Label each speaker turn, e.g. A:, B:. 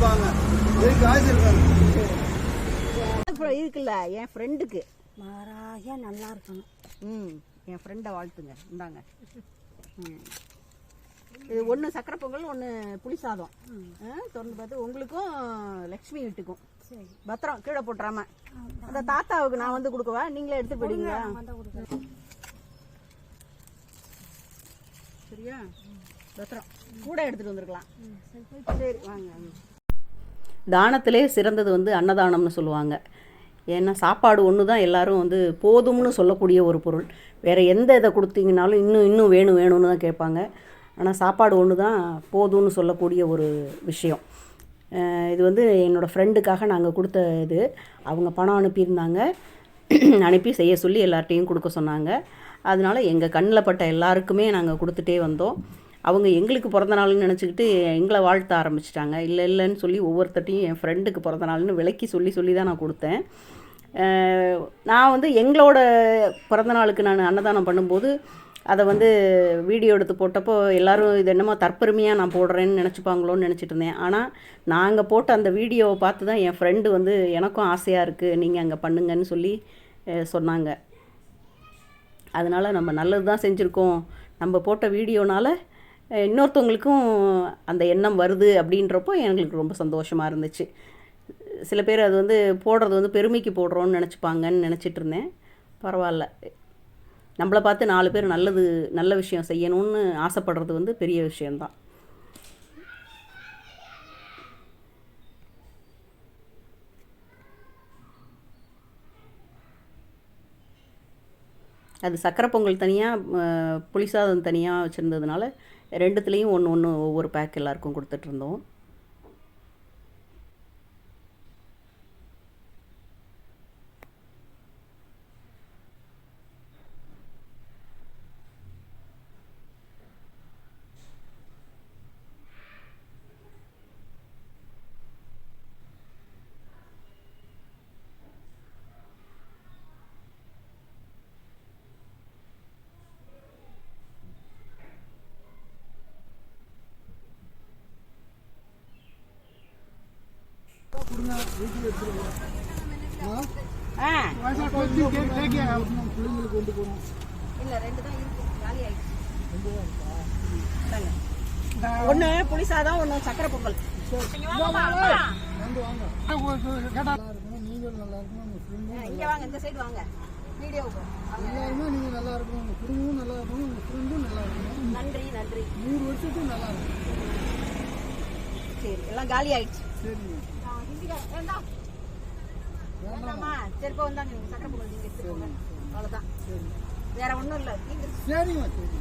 A: வைப்பாங்க எதுக்கு காசு இருக்காங்க
B: இருக்குல்ல என் ஃப்ரெண்டுக்கு
C: மாறாக நல்லா இருக்கணும்.
B: ம் என் ஃப்ரெண்டை வாழ்த்துங்க. இந்தாங்க. ம். இது ஒன்று சக்கரை பொங்கல் ஒன்று புளி சாதம். ஆ, திறந்து பார்த்து உங்களுக்கும் லக்ஷ்மி வீட்டுக்கும்.
C: சரி.
B: பத்திரம் கீழே போட்டுறாம. அந்த தாத்தாவுக்கு நான் வந்து கொடுக்கவா? நீங்களே எடுத்து
C: கொடுக்குறேன்.
B: சரியா? பத்திரம். கூட எடுத்துட்டு வந்திருக்கலாம். சரி வாங்க. தானத்திலே சிறந்தது வந்து அன்னதானம்னு சொல்லுவாங்க. ஏன்னா சாப்பாடு ஒன்று தான் எல்லோரும் வந்து போதும்னு சொல்லக்கூடிய ஒரு பொருள். வேறு எந்த இதை கொடுத்தீங்கனாலும் இன்னும் இன்னும் வேணும் வேணும்னு தான் கேட்பாங்க. ஆனால் சாப்பாடு ஒன்று தான் போதும்னு சொல்லக்கூடிய ஒரு விஷயம். இது வந்து என்னோடய ஃப்ரெண்டுக்காக நாங்கள் கொடுத்த இது. அவங்க பணம் அனுப்பியிருந்தாங்க. அனுப்பி செய்ய சொல்லி எல்லார்ட்டையும் கொடுக்க சொன்னாங்க. அதனால எங்கள் கண்ணில் பட்ட எல்லாருக்குமே நாங்கள் கொடுத்துட்டே வந்தோம். அவங்க எங்களுக்கு பிறந்த நாள்னு நினச்சிக்கிட்டு எங்களை வாழ்த்த ஆரம்பிச்சிட்டாங்க. இல்லை இல்லைன்னு சொல்லி ஒவ்வொருத்தட்டையும் என் ஃப்ரெண்டுக்கு பிறந்த நாள்னு விளக்கி சொல்லி சொல்லி தான் நான் கொடுத்தேன். நான் வந்து எங்களோட பிறந்த நாளுக்கு நான் அன்னதானம் பண்ணும்போது அதை வந்து வீடியோ எடுத்து போட்டப்போ எல்லாரும் இது என்னமோ தற்பெருமையாக நான் போடுறேன்னு நினச்சிப்பாங்களோன்னு நினச்சிட்டு இருந்தேன். ஆனால் நாங்கள் போட்ட அந்த வீடியோவை பார்த்து தான் என் ஃப்ரெண்டு வந்து எனக்கும் ஆசையாக இருக்குது நீங்கள் அங்கே பண்ணுங்கன்னு சொல்லி சொன்னாங்க. அதனால் நம்ம நல்லது தான் செஞ்சுருக்கோம். நம்ம போட்ட வீடியோனால் இன்னொருத்தவங்களுக்கும் அந்த எண்ணம் வருது அப்படின்றப்போ எங்களுக்கு ரொம்ப சந்தோஷமாக இருந்துச்சு. சில பேர் அது வந்து போடுறது வந்து பெருமைக்கு போடுறோன்னு நினச்சிப்பாங்கன்னு நினச்சிட்டு இருந்தேன். பரவாயில்ல. நம்மளை பார்த்து நாலு பேர் நல்லது நல்ல விஷயம் செய்யணும்னு ஆசைப்படுறது வந்து பெரிய விஷயந்தான் அது சக்கரை பொங்கல் தனியாக புளிசாதம் தனியாக வச்சுருந்ததுனால ரெண்டுத்துலேயும் ஒன்று ஒன்று ஒவ்வொரு பேக் எல்லாருக்கும் கொடுத்துட்ருந்தோம்
A: பிள்ளைங்களுக்கு கொண்டு போகணும்
B: ரெண்டு தான் இருக்கு காலி ஆயிடுச்சு ஒண்ணு புளிசாதம் சக்கரை பொங்கல்.
A: வந்து வாங்க நல்லா
B: வாங்க இந்த சைடு வாங்க. வீடியோவுக்கு
A: எல்லாருமே நீங்க நல்லா இருக்கணும் உங்கள் குடும்பமும் நல்லா இருக்கணும் உங்கள் ஃப்ரெண்டும் நல்லா இருக்கணும்
B: நன்றி நன்றி.
A: நூறு வருஷத்துக்கு நல்லா இருக்கும்
B: சரி எல்லாம் காலி ஆயிடுச்சு.
A: சரிங்க
B: சரி இப்போ வந்தாங்க சக்கரை பொங்கல் அவ்வளோதான்
A: சரி
B: வேற ஒன்றும் இல்லை நீங்கள்
A: சரிம்மா சரி